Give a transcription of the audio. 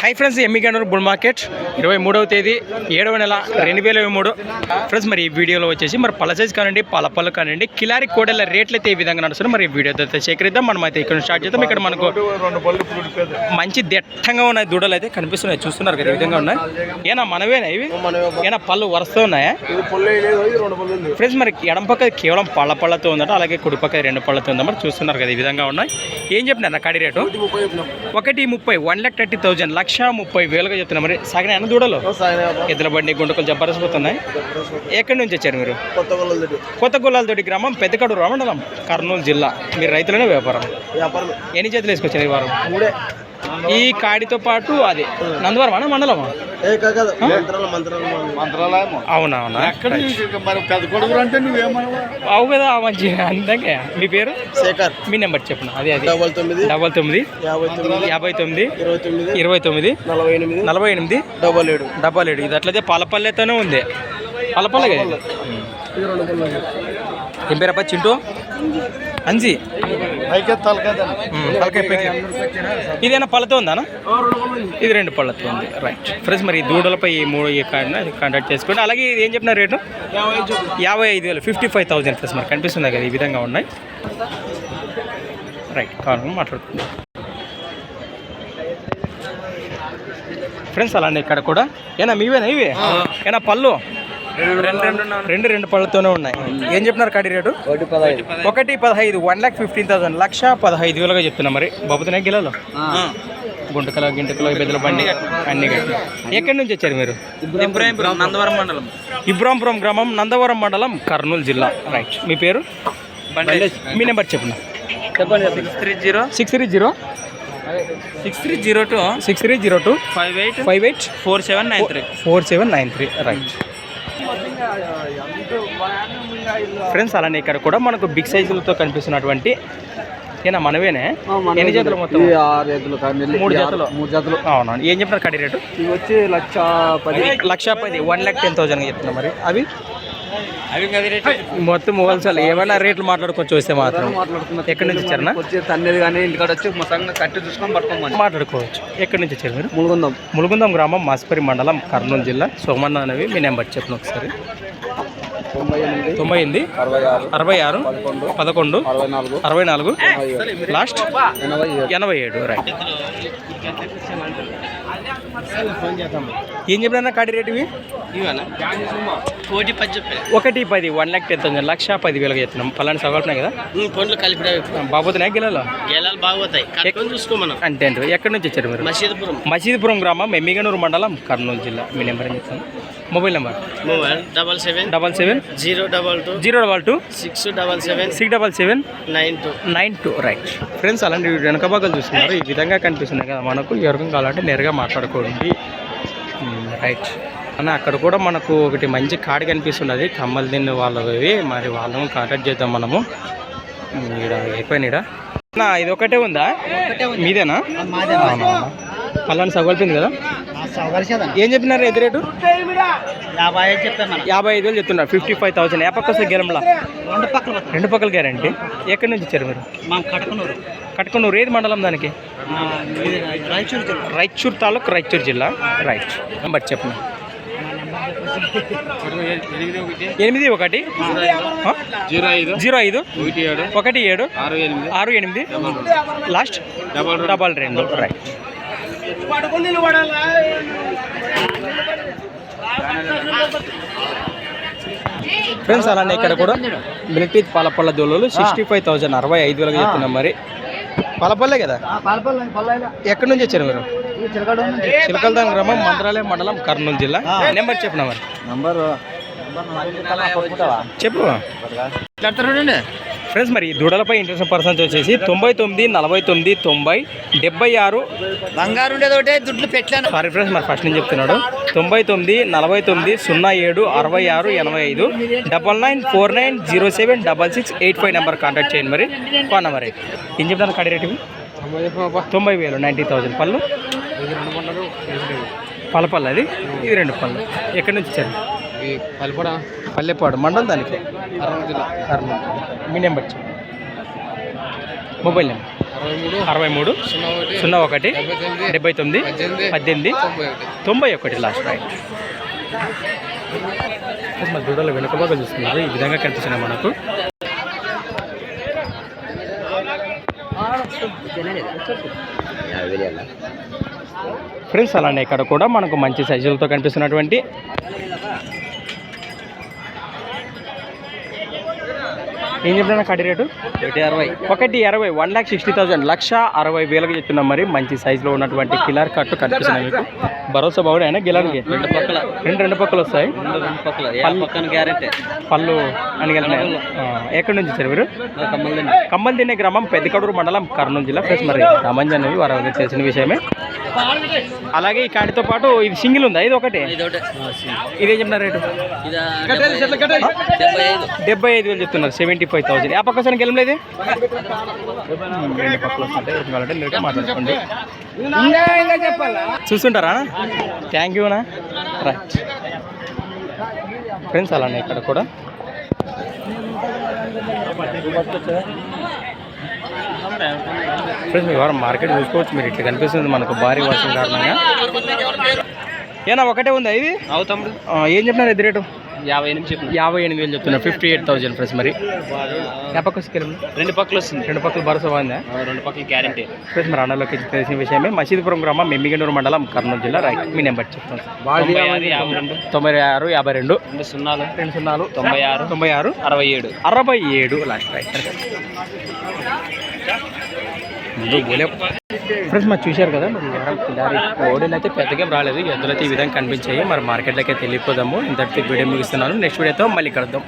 Hi friends Emmiganur bull market ఇరవై మూడవ తేదీ ఏడవ నెల రెండు వేల ఇరవై మూడు. ఫ్రెండ్స్ మరి ఈ వీడియోలో వచ్చేసి మరి పల సైజ్ కానివ్వండి పల పళ్ళు కానివ్వండి కిలారి కోడెల రేట్లు అయితే ఈ విధంగా నడుస్తున్నాయి. మరి ఈ వీడియో అయితే సేకరిద్దాం. మనం అయితే ఇక్కడ స్టార్ట్ చేద్దాం. ఇక్కడ మనకు పళ్ళు మంచి దట్టంగా ఉన్నాయి దూడలు అయితే కనిపిస్తున్నాయి. చూస్తున్నారు కదా ఈ విధంగా ఉన్నాయి. ఏనా మనవేనా ఇవి? ఏనా పళ్ళు వరుస్తూ ఉన్నాయా? పళ్ళు పళ్ళు ఫ్రెండ్స్ మరి ఎడం పక్క కేవలం పళ్ళ పళ్ళతో ఉందట అలాగే కుడి పక్క రెండు పళ్ళతో ఉందా మరి చూస్తున్నారు కదా ఈ విధంగా ఉన్నాయి. ఏం చెప్పినారు నా కడి రేటు? చెప్పినాం. ఒకటి ముప్పై వన్ ల్యాక్ థర్టీ థౌజండ్ లక్ష ముప్పై వేలుగా చెప్తున్నా. మరి సాగిన అన్న దూడలు? ఎద్దుల బండి గుంటకలు జబర్దస్త్ పోతున్నాయి ఎక్కడి నుంచి వచ్చారు మీరు? కొత్త గుల్లాలతోటి. గ్రామం పెద్దకడూరు మండలం కర్నూలు జిల్లా. మీరు రైతులనే వ్యాపారం. వ్యాపారం ఎన్ని చేతులు వేసుకొచ్చారు ఈ వారం? మూడే. ఈ కాడితో పాటు అది. నందవరం అన్న మండలమా అవునవునా. అవు కదా మంచి అంతే మీ పేరు? శేఖర్. మీ నెంబర్ చెప్పిన అదే అది. డబల్ తొమ్మిది. డబల్ తొమ్మిది. యాభై తొమ్మిది. యాభై తొమ్మిది. ఇరవై తొమ్మిది. ఇరవై తొమ్మిది. నలభై ఎనిమిది. నలభై ఎనిమిది. డబల్ ఏడు. డబ్బాలు ఏడు. ఇది అట్లయితే పాలపల్లెతోనే ఉంది. పాలపల్లె కదా ఏం పేరప్ప చింటూ? అంజి. ఇదేనా పళ్ళతో ఉందానా? ఇది రెండు పళ్ళతో ఉంది రైట్ ఫ్రెండ్స్ మరి ఈ దూడలపై ఈ మూడు కాంటాక్ట్ చేసుకోండి. అలాగే ఇది ఏం చెప్పిన రేటు? యాభై ఐదు వేలు ఫిఫ్టీ ఫైవ్ థౌసండ్ ఫ్రెండ్స్ మరి కనిపిస్తుంది కదా ఈ విధంగా ఉన్నాయి. రైట్ కావాలని మాట్లాడుకుందాం. ఫ్రెండ్స్ అలానే ఇక్కడ కూడా. ఏనా మీవేనా ఇవి? ఏనా పళ్ళు? రెండు రెండు పళ్ళతోనే ఉన్నాయి. ఏం చెప్పినారు కాడి రేటు? ఒకటి పదహైదు. ఒకటి పదహైదు వన్ ల్యాక్ ఫిఫ్టీన్ థౌసండ్ లక్ష పదహైదు వేలుగా చెప్తున్నా మరి. బాబుతున్నాయి గిలలో? గుంటకల గింటకల బెదల బండి అన్ని గట్టి ఎక్కడి నుంచి వచ్చారు మీరు? ఇబ్రాహీంపురం నందవరం మండలం. ఇబ్రాంపురం గ్రామం నందవరం మండలం కర్నూలు జిల్లా. రైట్ మీ పేరు? మీ నెంబర్ చెప్పండి. చెప్పండి. Six three zero. Six three zero. Six three zero two. Six three zero two. Five eight. Five eight. Four seven nine three. Four seven nine three. Right friends అలానే ఇక్కడ కూడా మనకు బిగ్ సైజులతో కనిపిస్తున్నటువంటి ఏనా మనవేనే? ఎన్ని జతలు మొత్తం? ఆరు మూడు జతలు. మూడు జతలు. అవునా ఏం చెప్పినారు కడి రేటు? ఇవి వచ్చి లక్ష పది. లక్ష పది. వన్ ల్యాక్ టెన్ థౌసండ్ చెప్తున్నా మరి. అవి? మొత్తం మొబైల్స్ ఏమైనా రేట్లు మాట్లాడుకోవచ్చు వస్తే మాత్రం. ఎక్కడి నుంచి వచ్చారన్నా వచ్చి తన్నేది కానీ ఇంటికాడ వచ్చి మా సంగ కట్టి చూసుకొని పట్టుకోమని. మాట్లాడుకోవచ్చు. ఎక్కడి నుంచి వచ్చారు మీరు? మునుగుందాం ములుగుందం గ్రామం మాస్పరి మండలం కర్నూలు జిల్లా. సోమన్న అనేవి మీ నెంబర్ చెప్పిన ఒకసారి. తొంభై ఎనిమిది అరవై ఆరు పదకొండు అరవై నాలుగు లాస్ట్ ఎనభై ఏడు రైట్. ఏం చెప్పినా కాడి రేటు ఇవి? ఇవన్నా కోటి పది చెప్పారు ఒకటి పది వన్ ల్యాక్ టెన్ థౌసండ్ లక్ష పది వేలుగా చెప్తున్నాం. పలాంటి సవాల్తున్నాయి కదా? పండ్లు కలిపి బాబోతున్నాయి గిలలో? గేలాలు బాగోతాయి. కట్టుకొని చూసుకో మనం. అంటే అంటే ఎక్కడి నుంచి వచ్చారు మీరు? మసీదుపురం. మసీదుపురం గ్రామం ఎమ్మిగనూరు మండలం కర్నూలు జిల్లా. మీ నెంబర్ ఏం చెప్తాను? Mobile number? Mobile double seven double seven? Zero double two zero double two? Six double seven six double seven? Nine two. Nine two right. Friends అలాంటి వెనక భాగాలు చూస్తున్నారు. ఈ విధంగా కనిపిస్తున్నాయి కదా మనకు. ఎవరికం కావాలంటే నేరుగా మాట్లాడుకోండి. రైట్. అన్న అక్కడ కూడా మనకు ఒకటి మంచి కార్డు కనిపిస్తున్నది. కమ్మలు తిన్న వాళ్ళవి. మరి వాళ్ళను కాంటాక్ట్ చేద్దాం మనము. ఇక్కడ అయిపోయినాడ అన్న ఇది ఒకటే ఉందా? మీదేనా? పలానా సగలిపోయింది కదా? ఏం చెప్పినారు ఎదురు రేటు? యాభై ఐదు చెప్పాను మనం యాభై ఐదు వేలు చెప్తున్నారు. ఫిఫ్టీ ఫైవ్ థౌసండ్ ఏ పక్క వస్తే గెలంలా రెండు పక్కల రెండు పక్కల గ్యారంటీ. ఎక్కడి నుంచి వచ్చారు మీరు? కట్టుకున్నారు కట్టుకున్నారు ఏది మండలం దానికి? రాయచూరు జిల్లా. రాయచూర్ తాలూకు రాయచూర్ జిల్లా. రైట్ నెంబర్ చెప్పండి. ఎనిమిది ఒకటి? జీరో ఐదు. జీరో ఐదు. ఒకటి ఏడు. ఆరు ఎనిమిది. ఆరు ఎనిమిది. లాస్ట్ డబల్ డబల్ రెండు. రైట్ ఫ్రెండ్స్ అలానే ఇక్కడ కూడా మిలిటరీ పాలపల్ల దోళ్ళు సిక్స్టీ ఫైవ్ థౌసండ్ అరవై ఐదు వేలుగా చెప్తున్నాం మరి. పాలపల్లే కదా? ఎక్కడి నుంచి వచ్చారు మీరు? చిలకలదాం గ్రామం మంత్రాలయం మండలం కర్నూలు జిల్లా. నెంబర్ చెప్పిన మరి? నంబర్. చెప్పు. ఫ్రెండ్స్ మరి దూడలపై ఇంట్రెస్ట్ పర్సన్స్ వచ్చేసి తొంభై తొమ్మిది నలభై తొమ్మిది తొంభై డెబ్బై ఆరు. బంగారు దుడ్లు పెట్టాను. సారీ ఫ్రెండ్స్ మరి ఫస్ట్ నేను చెప్తున్నాడు తొంభై తొమ్మిది నలభై తొమ్మిది సున్నా ఏడు అరవై ఆరు ఎనభై ఐదు double nine four nine zero seven double six eight five number contact చేయండి మరి. ఫోన్ నెంబర్ ఏం చెప్తాను కడి రేటు? తొంభై వేలు నైంటీ థౌసండ్ పళ్ళు. పల్లపల్లి అది? ఇది రెండు పళ్ళు. ఎక్కడి నుంచి పల్పడా పల్లెపాడు మండలం దానికి? జిల్లా. కర్నూలు మీ నెంబర్ మొబైల్ నెంబర్. అరవై మూడు అరవై మూడు సున్నా ఒకటి డెబ్బై తొమ్మిది పద్దెనిమిది తొంభై ఒకటి. తొంభై ఒకటి లాస్ట్ రైట్. మన దూడలు వెనుక భాగం చూస్తున్నారు. ఈ విధంగా కనిపిస్తున్నాయి మనకు. ఫ్రెండ్స్ అలానే ఇక్కడ కూడా మనకు మంచి సైజులతో కనిపిస్తున్నటువంటి ఏం చెప్పినా కడి రేటు? ఒకటి అరవై. ఒకటి ఇరవై వన్ ల్యాక్ సిక్స్టీ థౌసండ్ లక్ష అరవై వేలకు చెప్తున్నాం మరి. మంచి సైజులో ఉన్నటువంటి కిలర్ కట్టు కనిపిస్తున్నాయి మీకు. భరోసా బాగుడు అయినా గిలానికి రెండు పక్కల. రెండు రెండు పక్కలు వస్తాయి? పళ్ళు. పక్కన గ్యారెంటీ. పళ్ళు అని ఎక్కడి నుంచి సార్ మీరు? కమ్మల్ తినే గ్రామం పెద్దకడూరు మండలం కర్నూలు జిల్లా. ఫ్రెండ్స్ మరి రామంజన్ అనేవి వారు తెలిసిన విషయమే. అలాగే ఈ కాడితో పాటు ఇది సింగిల్ ఉందా? ఇది ఒకటి? ఇది ఒకటి. ఇదేం చెప్తున్నారు రేటు? ఇది డెబ్బై ఐదు వేలు చెప్తున్నారు సెవెంటీ ఫైవ్ థౌసండ్ ఆ పక్క గెలం లేదు రెండు పక్కలు వస్తుంటే ఎవరికి కావాలంటే మీరు మాట్లాడుకోండి చూస్తుంటారా? థ్యాంక్ యూ అన్నా. రైట్ ఫ్రెండ్స్ అలానే ఇక్కడ కూడా. ఫ్రెండ్స్ మీ వారం మార్కెట్ చూసుకోవచ్చు. మీరు ఇట్లా కనిపిస్తుంది మనకు భారీ వర్షం కారణంగా. ఏనా ఒకటే ఉందా ఇది? అవుతాడు ఆ, ఏం చెప్పినారు ఇది రేటు? యాభై ఎనిమిది చెప్పిన యాభై ఎనిమిది వేలు చెప్తున్నారు. ఫిఫ్టీ ఎయిట్ థౌసండ్ ఫ్రెండ్స్ మరి. ఏ పక్క రెండు పక్కలు వస్తుంది. రెండు పక్కల భరోసా బాగుందా? రెండు పక్కల గ్యారెంటీ ఫ్రెండ్స్ మరి అన్నలోకి తెలిసిన విషయమే. మసీదుపురం గ్రామం మెమ్మిగనూరు మండలం కర్నూలు జిల్లా రైట్ మీ నెంబర్ చెప్తాను. తొంభై ఆరు యాభై రెండు. తొంభై ఆరు యాభై రెండు. రెండు సున్నాలు. రెండు సున్నాలు. తొంభై ఆరు. తొంభై ఆరు. అరవై ఏడు. అరవై ఏడు లాస్ట్ రైట్ ఫ్రెండ్స్ మరి చూశారు కదా మరి ఎవరం కిలారి ఓడీలు అయితే పెద్దగా రాలేదు. ఎద్దులు అయితే ఈ విధంగా కనిపించాయి. మరి మార్కెట్లోకి అయితే వెళ్ళిపోదాము. ఇంతటి వీడియో ముగిస్తున్నాను. నెక్స్ట్ వీడియోతో మళ్ళీ కలుద్దాం.